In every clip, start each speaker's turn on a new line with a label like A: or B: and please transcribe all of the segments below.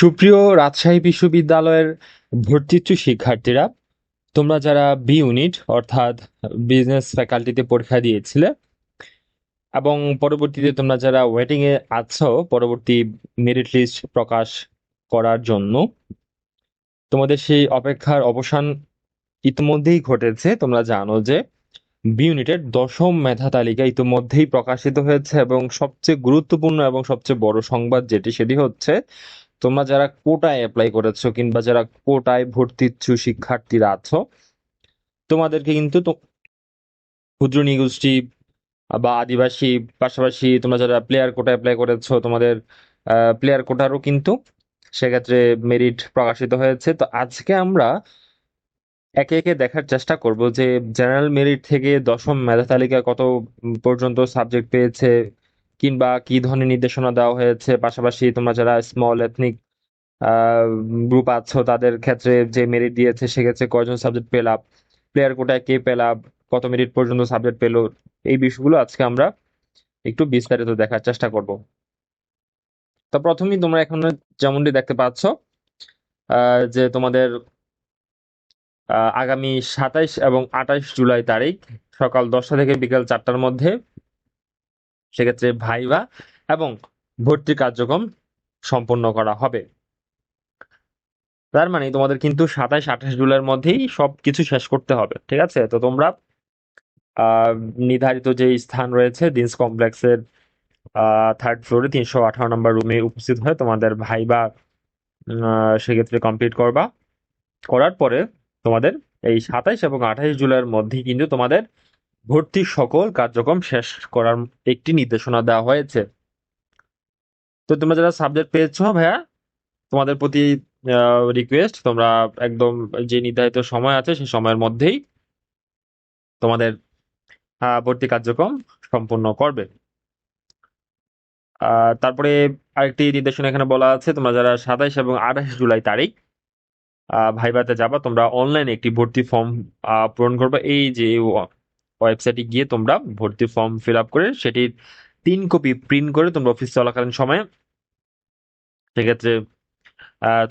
A: সুপ্রিয় রাজশাহী বিশ্ববিদ্যালয়ের ভর্তিচ্ছু শিক্ষার্থীরা, তোমরা যারা বি ইউনিট অর্থাৎ বিজনেস ফ্যাকাল্টিতে পরীক্ষা দিয়েছিলে, এবং পরবর্তীতে তোমরা যারা ওয়েটিং এ আছো, পরবর্তী মেরিট লিস্ট প্রকাশ করার জন্য, তোমাদের সেই অপেক্ষার অবসান ইতিমধ্যেই ঘটেছে। তোমরা জানো যে বি ইউনিটের দশম মেধা তালিকা ইতিমধ্যেই প্রকাশিত হয়েছে, এবং সবচেয়ে গুরুত্বপূর্ণ এবং সবচেয়ে বড় সংবাদ যেটি, সেটি হচ্ছে তোমরা যারা কোটায় অ্যাপ্লাই করেছ কিংবা যারা কোটায় ভর্তি ইচ্ছু শিক্ষার্থীরা আছো, তোমাদেরকে কিন্তু ক্ষুদ্র নিগোষ্ঠী বা আদিবাসী পাশাপাশি তোমরা যারা প্লেয়ার কোটায় অ্যাপ্লাই করেছ, তোমাদের প্লেয়ার কোটারও কিন্তু সেক্ষেত্রে মেরিট প্রকাশিত হয়েছে। তো আজকে আমরা একে একে দেখার চেষ্টা করব যে জেনারেল মেরিট থেকে দশম মেধা তালিকায় কত পর্যন্ত সাবজেক্ট পেয়েছে কিংবা কি ধরনের নির্দেশনা দেওয়া হয়েছে? পাশাপাশি তোমরা যারা স্মল এথনিক গ্রুপ আছো, তাদের ক্ষেত্রে যে মেরিট দিয়েছে, সেক্ষেত্রে কয়জন সাবজেক্ট পেলাম? প্লেয়ার কোটায় কে পেলাম? কত মেরিট পর্যন্ত সাবজেক্ট পেল? এই বিষয়গুলো আজকে আমরা একটু বিস্তারিত দেখার চেষ্টা করব। তো প্রথমেই তোমরা এখন যেমনটি দেখতে পাচ্ছ যে তোমাদের আগামী সাতাইশ এবং আঠাইশ জুলাই তারিখ সকাল দশটা থেকে বিকাল চারটার মধ্যে সেক্ষেত্রে ভাইভা এবং ভর্তি কার্যক্রম সম্পন্ন করা হবে। তার মানে তোমাদের কিন্তু সাতাইশ আঠাশ জুলাইয়ের মধ্যেই সব কিছু শেষ করতে হবে, ঠিক আছে? তো তোমরা নির্ধারিত যে স্থান রয়েছে দিনস কমপ্লেক্সের থার্ড ফ্লোরে তিনশো আঠারো নম্বর রুমে উপস্থিত হয়ে তোমাদের ভাইবা সেক্ষেত্রে কমপ্লিট করবা। করার পরে তোমাদের এই সাতাইশ এবং আঠাইশ জুলাইয়ের মধ্যেই কিন্তু তোমাদের ভর্তির সকল কার্যক্রম শেষ করার একটি নির্দেশনা দেওয়া হয়েছে। তো তোমরা যারা সাবজেক্ট পেয়েছ ভাইয়া, তোমাদের প্রতি রিকোয়েস্ট তোমরা একদম যে নির্ধারিত সময় আছে সেই সময়ের মধ্যেই তোমাদের ভর্তি কার্যক্রম সম্পূর্ণ করবে। তারপরে আরেকটি নির্দেশনা এখানে বলা আছে, তোমরা যারা সাতাইশ এবং আঠাশ জুলাই তারিখ ভাইভাতে যাবা, তোমরা অনলাইনে একটি ভর্তি ফর্ম পূরণ করবে। এই যে ওয়েবসাইটে গিয়ে তোমরা ভর্তি ফর্ম ফিল আপ করে সেটির তিন কপি প্রিন্ট করে তোমরা অফিস চলাকালীন সময়ে সেক্ষেত্রে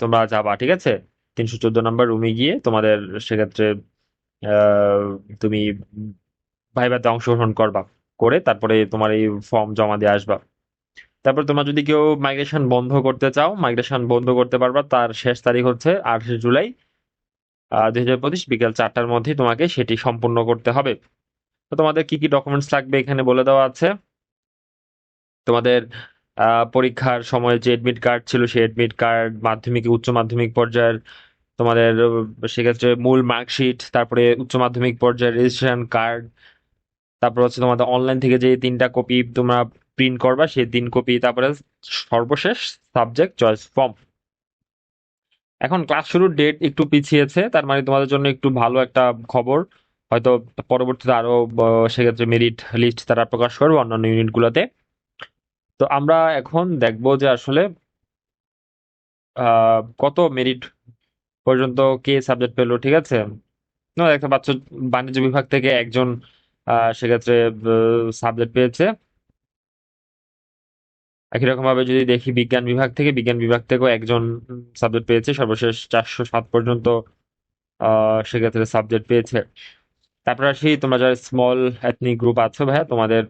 A: তোমরা যাবা, ঠিক আছে? তিনশো চোদ্দ নম্বর রুমে গিয়ে তোমাদের সেক্ষেত্রে তুমি ভাইভাতে অংশগ্রহণ করবা, করে তারপরে তোমার এই ফর্ম জমা দিয়ে আসবা। তারপর তোমরা যদি কেউ মাইগ্রেশন বন্ধ করতে চাও মাইগ্রেশন বন্ধ করতে পারবা, তার শেষ তারিখ হচ্ছে আঠাশে জুলাই দুই হাজার পঁচিশ বিকেল চারটার মধ্যে তোমাকে সেটি সম্পূর্ণ করতে হবে। তো তোমাদের কি কি ডকুমেন্টস লাগবে এখানে বলে দেওয়া আছে? তোমাদের পরীক্ষার সময় যে এডমিট কার্ড ছিল সেই এডমিট কার্ড মাধ্যমিক, উচ্চ মাধ্যমিক পর্যায়ের, তোমাদের সেক্ষেত্রে মূল মার্কশিট তারপরে উচ্চ মাধ্যমিক পর্যায়ের রেজিস্ট্রেশন কার্ড তারপর হচ্ছে তোমাদের অনলাইন থেকে যে তিনটা কপি তোমরা প্রিন্ট করবা, সেই তিন কপি তারপরে সর্বশেষ সাবজেক্ট চয়েস ফর্ম এখন ক্লাস শুরুর ডেট একটু পিছিয়েছে, তার মানে তোমাদের জন্য একটু ভালো একটা খবর। হয়তো পরবর্তীতে আরও সেক্ষেত্রে মেরিট লিস্ট তারা প্রকাশ করবে অন্যান্য ইউনিটগুলোতে তো আমরা এখন দেখব যে আসলে কত মেরিট পর্যন্ত কে সাবজেক্ট পেল, ঠিক আছে? না দেখতে পাচ্ছ বাণিজ্য বিভাগ থেকে একজন সেক্ষেত্রে সাবজেক্ট পেয়েছে। একই রকম ভাবে যদি দেখি বিজ্ঞান বিভাগ থেকে, বিজ্ঞান বিভাগ থেকেও একজন সাবজেক্ট পেয়েছে, সর্বশেষ চারশো সাত পর্যন্ত সেক্ষেত্রে সাবজেক্ট পেয়েছে। তারপর আসি, তোমরা যারা স্মল এথনিক গ্রুপ আছো ভাইয়া, তোমাদের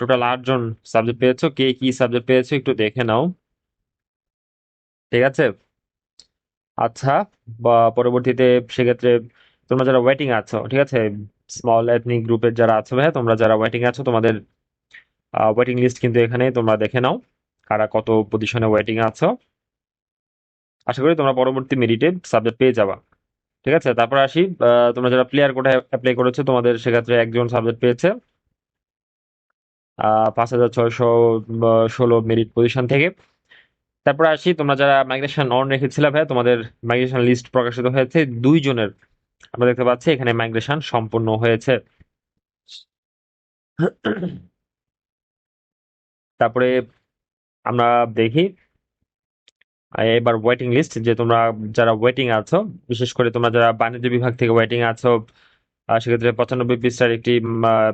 A: টোটাল আটজন সাবজেক্ট পেয়েছ। কে কি সাবজেক্ট পেয়েছ একটু দেখে নাও। ঠিক আছে? আচ্ছা বা পরবর্তীতে সেক্ষেত্রে তোমরা যারা ওয়েটিং আছো, ঠিক আছে? স্মল এথনিক গ্রুপের যারা আছো ভাইয়া, তোমরা যারা ওয়েটিং আছো, তোমাদের ওয়েটিং লিস্ট কিন্তু এখানে তোমরা দেখে নাও, কারা কত পজিশনে ওয়েটিং আছো। আশা করি তোমরা পরবর্তী মেরিটে সাবজেক্ট পেয়ে যাবা। ঠিক আছে? তারপর আসি। তোমরা যারা প্লেয়ার কোটায় অ্যাপ্লাই করেছ, তোমাদের সেক্ষেত্রে একজন সাবজেক্ট পেয়েছে। পাঁচ হাজার ছয়শো ষোলো মেরিট পজিশন থেকে। তারপর আসি, তোমরা যারা মাইগ্রেশন অন রেখেছিলে ভাই তোমাদের মাইগ্রেশন লিস্ট প্রকাশিত হয়েছে। দুইজনের আমরা দেখতে পাচ্ছি, এখানে মাইগ্রেশন সম্পূর্ণ হয়েছে। তারপরে আমরা দেখি এবার ওয়েটিং লিস্ট যে তোমরা যারা ওয়েটিং আছো, বিশেষ করে তোমরা যারা বাণিজ্য বিভাগ থেকে ওয়েটিং আছো সেক্ষেত্রে পঁচানব্বই পৃষ্ঠার একটি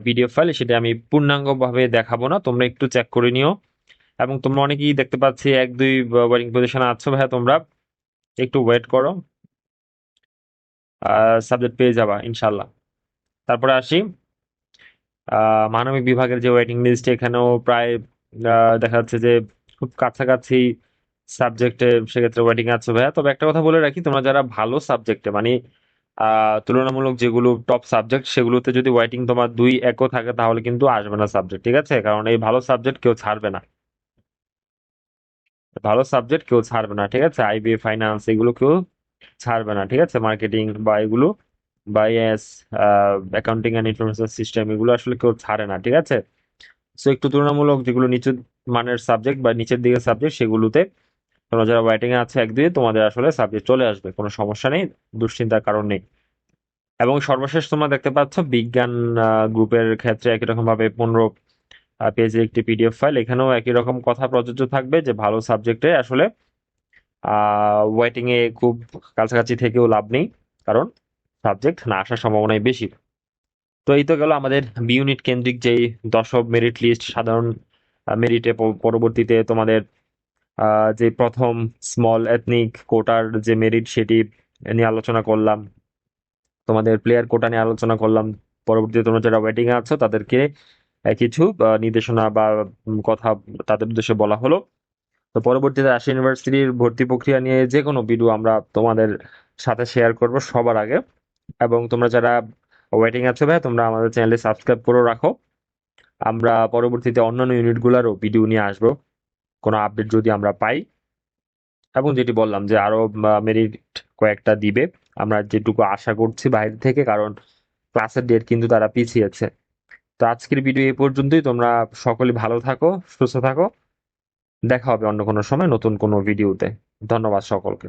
A: পিডিএফ ফাইল সেটা আমি পূর্ণাঙ্গভাবে দেখাবো না, তোমরা একটু চেক করে নিও। এবং তোমরা অনেকেই দেখতে পাচ্ছি এক, দুই ওয়েটিং পজিশনে আছো ভাইয়া, তোমরা একটু ওয়েট করো। সাবজেক্ট পেয়ে যাবা ইনশাল্লাহ তারপরে আসি। মানবিক বিভাগের যে ওয়েটিং লিস্ট এখানেও প্রায় দেখা যাচ্ছে যে খুব কাছাকাছি সাবজেক্টে সেক্ষেত্রে ওয়েটিং আছে ভাইয়া। তবে একটা কথা বলে রাখি, তোমরা যারা ভালো সাবজেক্টে মানে তুলনামূলক যেগুলো টপ সাবজেক্ট সেগুলোতে যদি ওয়েটিং তোমার দুই একও থাকে, তাহলে কিন্তু আসবে না সাবজেক্ট ঠিক আছে? কারণ এই ভালো সাবজেক্ট কেউ ছাড়বে না। ভালো সাবজেক্ট কেউ ছাড়বে না, ঠিক আছে? আইবিএ ফাইন্যান্স এগুলো কেউ ছাড়বে না, ঠিক আছে? মার্কেটিং বা এগুলো, বা এস অ্যাকাউন্টিং অ্যান্ড ইনফরমেশন সিস্টেম এগুলো আসলে কেউ ছাড়ে না, ঠিক আছে? সো একটু তুলনামূলক যেগুলো নিচু মানের সাবজেক্ট বা নিচের দিকের সাবজেক্ট সেগুলোতে তোমরা যারা ওয়েটিং এ আছে এক দুই তোমাদের আসলে সাবজেক্ট চলে আসবে, কোনো সমস্যা নেই, দুশ্চিন্তার কারণ নেই। এবং সর্বশেষ তোমরা দেখতে পাচ্ছ, বিজ্ঞান গ্রুপের ক্ষেত্রে একই রকম ভাবে পনেরো পেজের একটি পিডিএফ ফাইল এখানেও একই রকম কথা প্রযোজ্য থাকবে যে ভালো সাবজেক্টে আসলে ওয়েটিং এ খুব কাছাকাছি থেকেও লাভ নেই, কারণ সাবজেক্ট না আসার সম্ভাবনাই বেশি। তো এই তো গেল আমাদের বি ইউনিট কেন্দ্রিক যেই দশম মেরিট লিস্ট সাধারণ মেরিটে পরবর্তীতে তোমাদের যে প্রথম স্মল এথনিক কোটার যে মেরিট সেটি নিয়ে আলোচনা করলাম, তোমাদের প্লেয়ার কোটা নিয়ে আলোচনা করলাম, পরবর্তীতে তোমরা যারা ওয়েটিং আছো তাদেরকে কিছু নির্দেশনা বা কথা তাদের উদ্দেশ্যে বলা হলো। তো পরবর্তীতে রাজশাহী ইউনিভার্সিটির ভর্তি প্রক্রিয়া নিয়ে যে কোনো ভিডিও আমরা তোমাদের সাথে শেয়ার করব সবার আগে। এবং তোমরা যারা ওয়েটিং আছো ভাই তোমরা আমাদের চ্যানেলে সাবস্ক্রাইব করে রাখো। আমরা পরবর্তীতে অন্যান্য ইউনিটগুলোরও ভিডিও নিয়ে আসব। কোনো আপডেট যদি আমরা পাই। এবং যেটি বললাম যে আরও মেরিট কয়েকটা দিবে। আমরা যেটুকু আশা করছি বাইরে থেকে কারণ ক্লাসের ডেট কিন্তু তারা পিছিয়েছে তো আজকের ভিডিও এ পর্যন্তই। তোমরা সকলে ভালো থাকো সুস্থ থাকো। দেখা হবে অন্য কোনো সময় নতুন কোনো ভিডিওতে ধন্যবাদ সকলকে।